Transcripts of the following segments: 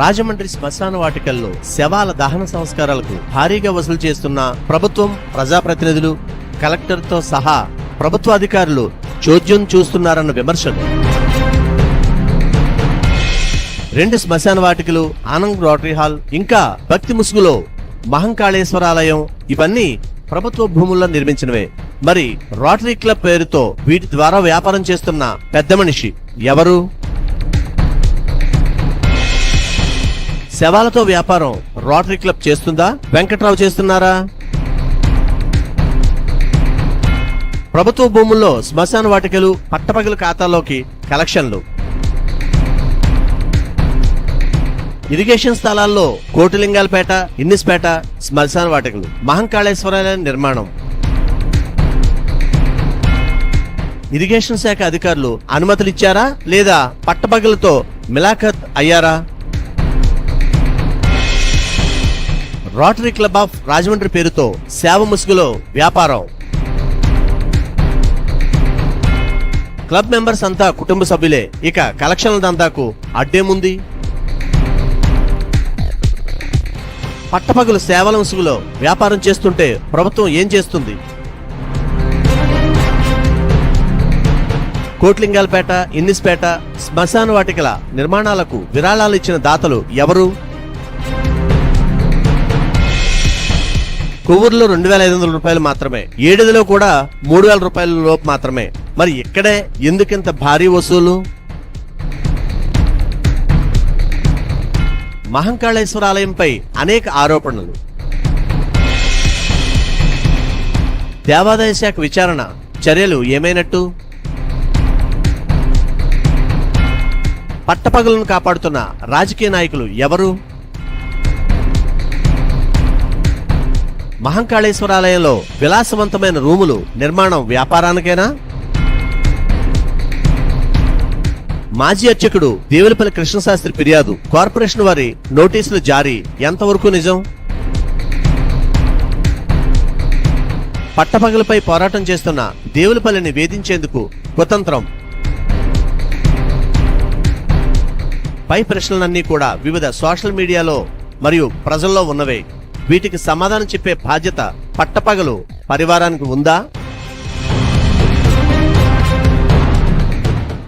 రాజమండ్రి శ్మశాన వాటికల్లో శవాల దహన సంస్కారాలకు భారీగా వసూలు చేస్తున్న ప్రభుత్వం ప్రజాప్రతినిధులు కలెక్టర్తో సహా ప్రభుత్వ అధికారులు చోద్యం చూస్తున్నారన్న విమర్శలు. రెండు శ్మశాన వాటికలు ఆనంద్ రోటరీ హాల్ ఇంకా భక్తి ముసుగులో మహంకాళేశ్వరాలయం ఇవన్నీ ప్రభుత్వ భూముల్లో నిర్మించినవే. మరి రోటరీ క్లబ్ పేరుతో వీటి ద్వారా వ్యాపారం చేస్తున్న పెద్ద మనిషి ఎవరు? శవాలతో వ్యాపారం రోటరీ క్లబ్ చేస్తుందా? వెంకట్రావు చేస్తున్నారా? ప్రభుత్వ భూముల్లో శ్మశాన వాటికలు పట్టపగలు ఖాతాలోకి కలెక్షన్లు. ఇరిగేషన్ స్థలాల్లో కోటిలింగాలపేట ఇన్నిస్పేట శ్మశాన వాటికలు మహంకాళేశ్వరాలయం నిర్మాణం. ఇరిగేషన్ శాఖ అధికారులు అనుమతులు ఇచ్చారా లేదా పట్టపగలతో మిలాఖత్ అయ్యారా? రోటరీ క్లబ్ ఆఫ్ రాజమండ్రి పేరుతో సేవ ముసుగులో వ్యాపారం. క్లబ్ మెంబర్స్ అంతా కుటుంబ సభ్యులే. ఇక కలెక్షన్ల దందాకు అడ్డేముంది? పట్టపగలు సేవల ముసుగులో వ్యాపారం చేస్తుంటే ప్రభుత్వం ఏం చేస్తుంది? కోట్లింగాలపేట ఇన్నిస్పేట శ్మశాన వాటికల నిర్మాణాలకు విరాళాలు ఇచ్చిన దాతలు ఎవరు? కొవ్వూరులో రెండు వేల ఐదు వందల రూపాయలు మాత్రమే ఏడుదిలో కూడా మూడు వేల రూపాయల లోపు మాత్రమే. మరి ఇక్కడే ఎందుకింత భారీ వసూలు? మహంకాళేశ్వర ఆలయంపై అనేక ఆరోపణలు. దేవాదాయ శాఖ విచారణ చర్యలు ఏమైనట్టు? పట్టపగలను కాపాడుతున్న రాజకీయ నాయకులు ఎవరు? మహంకాళేశ్వరాలయంలో విలాసవంతమైన రూములు నిర్మాణం వ్యాపారానికేనా? మాజీ అర్చకుడు దేవులపల్లి కృష్ణశాస్త్రి ఫిర్యాదు. కార్పొరేషన్ వారి నోటీసులు జారీ. ఎంతవరకు నిజం? పట్టపగలపై పోరాటం చేస్తున్న దేవులపల్లిని వేధించేందుకు కుతంత్రం. పై ప్రశ్నలన్నీ కూడా వివిధ సోషల్ మీడియాలో మరియు ప్రజల్లో ఉన్నవే. వీటికి సమాధానం చెప్పే బాధ్యత పట్టపగలు పరివారానికి ఉందా?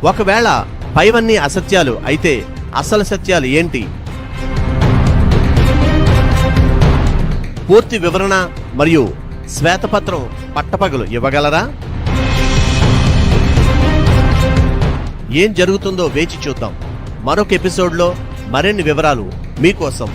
ఒకవేళ పైవన్నీ అసత్యాలు అయితే అసలు సత్యాలు ఏంటి? పూర్తి వివరణ మరియు శ్వేతపత్రం పట్టపగలు ఇవ్వగలరా? ఏం జరుగుతుందో వేచి చూద్దాం. మరొక ఎపిసోడ్లో మరిన్ని వివరాలు మీకోసం.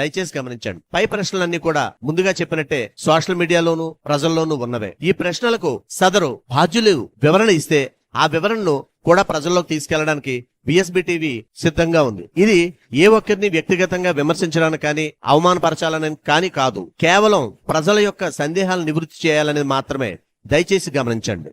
దయచేసి గమనించండి. పై ప్రశ్నలన్నీ కూడా ముందుగా చెప్పినట్టే సోషల్ మీడియాలోను ప్రజల్లోనూ ఉన్నవే. ఈ ప్రశ్నలకు సదరు బాధ్యులు వివరణ ఇస్తే ఆ వివరణను కూడా ప్రజల్లోకి తీసుకెళ్ళడానికి బిఎస్బి టీవీ సిద్ధంగా ఉంది. ఇది ఏ ఒక్కరిని వ్యక్తిగతంగా విమర్శించడానికి కానీ అవమానపరచాలని కానీ కాదు. కేవలం ప్రజల యొక్క సందేహాలు నివృత్తి చేయాలనేది మాత్రమే. దయచేసి గమనించండి.